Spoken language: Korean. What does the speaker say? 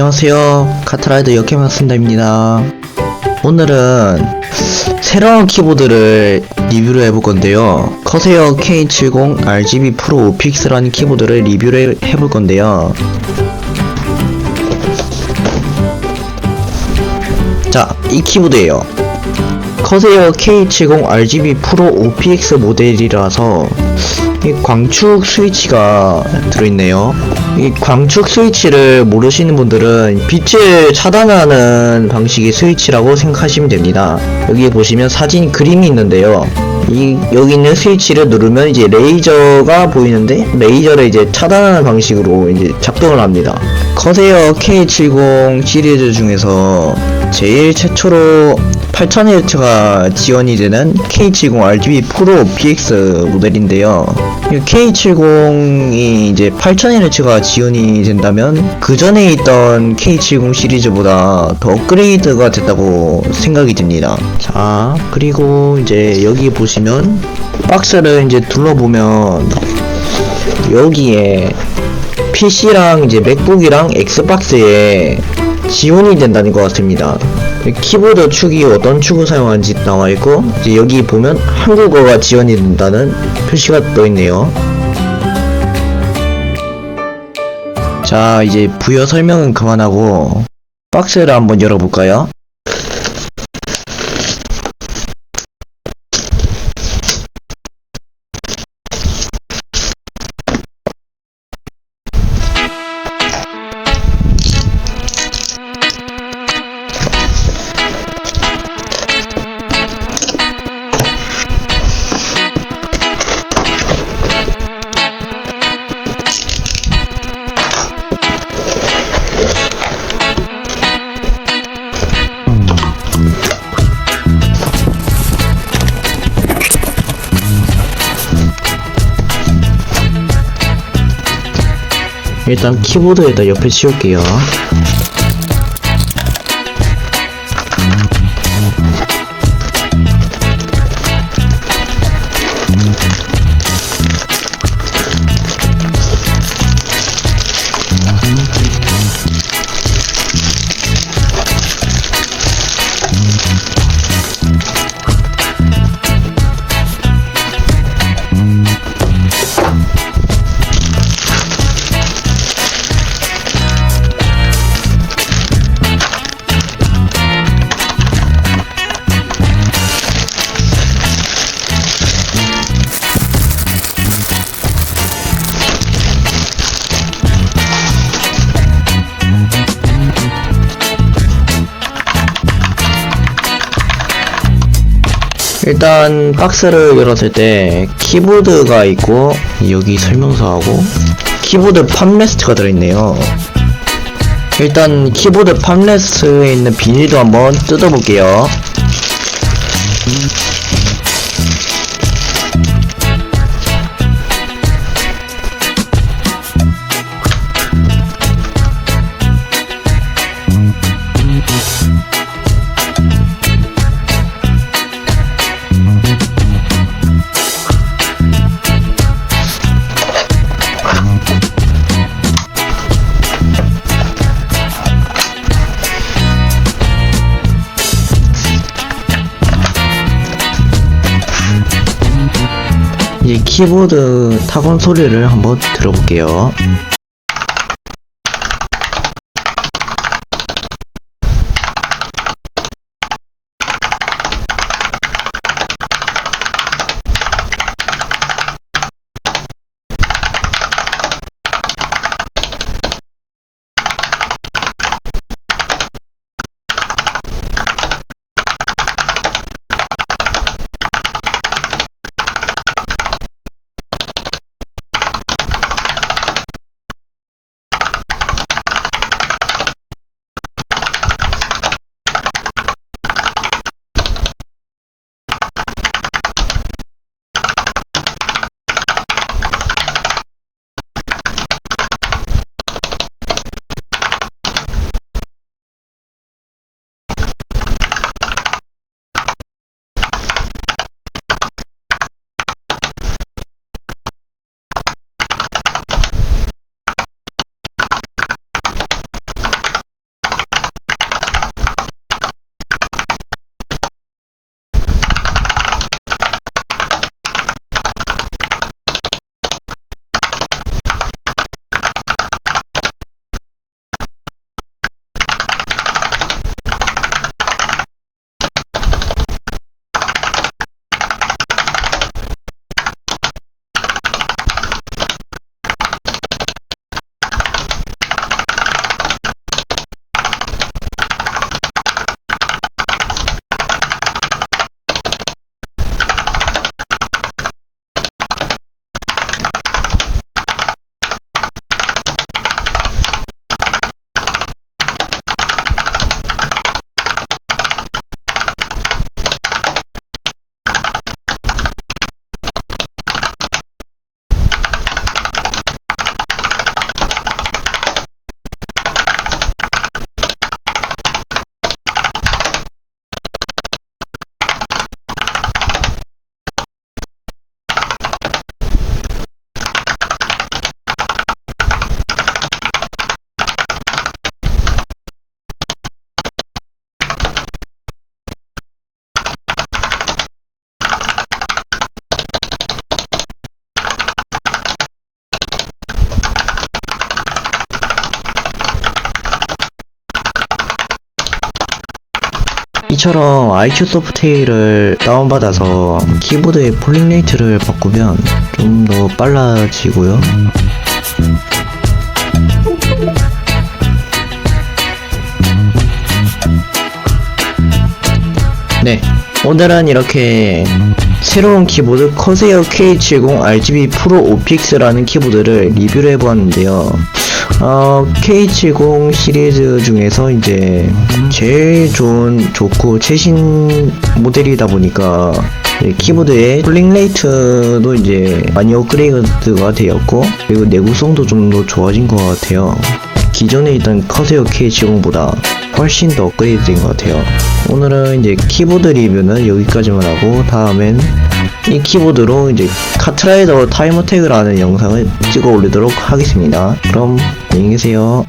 안녕하세요. 카트라이더 역캠학습니다입니다. 오늘은 새로운 키보드를 리뷰를 해볼 건데요. 커세어 K70 RGB 프로 오픽스라는 키보드를 리뷰를 해볼 건데요. 자, 이 키보드예요. 커세어 K70 RGB 프로 OPX 모델이라서 이 광축 스위치가 들어있네요. 이 광축 스위치를 모르시는 분들은 빛을 차단하는 방식의 스위치라고 생각하시면 됩니다. 여기 보시면 사진 그림이 있는데요. 이 여기 있는 스위치를 누르면 이제 레이저가 보이는데 레이저를 이제 차단하는 방식으로 이제 작동을 합니다. 커세어 K70 시리즈 중에서 제일 최초로 8000Hz가 지원이 되는 K70 RGB 프로 PX 모델인데요. 이 K70이 이제 8000Hz가 지원이 된다면 그 전에 있던 K70 시리즈보다 더 업그레이드가 됐다고 생각이 듭니다. 자, 그리고 이제 여기 보시면 박스를 이제 둘러보면 여기에 PC랑 이제 맥북이랑 엑스박스에 지원이 된다는 것 같습니다. 키보드 축이 어떤 축을 사용하는지 나와 있고 여기 보면 한국어가 지원이 된다는 표시가 떠 있네요. 자 이제 부여 설명은 그만하고 박스를 한번 열어볼까요? 일단 키보드에다 옆에 치울게요. 일단 박스를 열었을 때 키보드가 있고 여기 설명서하고 키보드 팜레스트가 들어있네요. 일단 키보드 팜레스트에 있는 비닐도 한번 뜯어볼게요. 이제 키보드 타건 소리를 한번 들어볼게요. 이처럼 IQ 소프트웨어를 다운받아서 키보드의 폴링 레이트를 바꾸면 좀 더 빨라지고요. 네, 오늘은 이렇게 새로운 키보드 커세어 K70 RGB 프로 OPX라는 키보드를 리뷰를 해보았는데요. 어, K70 시리즈 중에서 이제 제일 좋은, 좋고 최신 모델이다 보니까 키보드의 폴링 레이트도 이제 많이 업그레이드가 되었고 그리고 내구성도 좀 더 좋아진 것 같아요. 기존에 있던 커세어 K70보다 훨씬 더 업그레이드 된 것 같아요. 오늘은 이제 키보드 리뷰는 여기까지만 하고 다음엔 이 키보드로 이제 카트라이더 타임 어택을 영상을 찍어 올리도록 하겠습니다. 그럼 안녕히 계세요.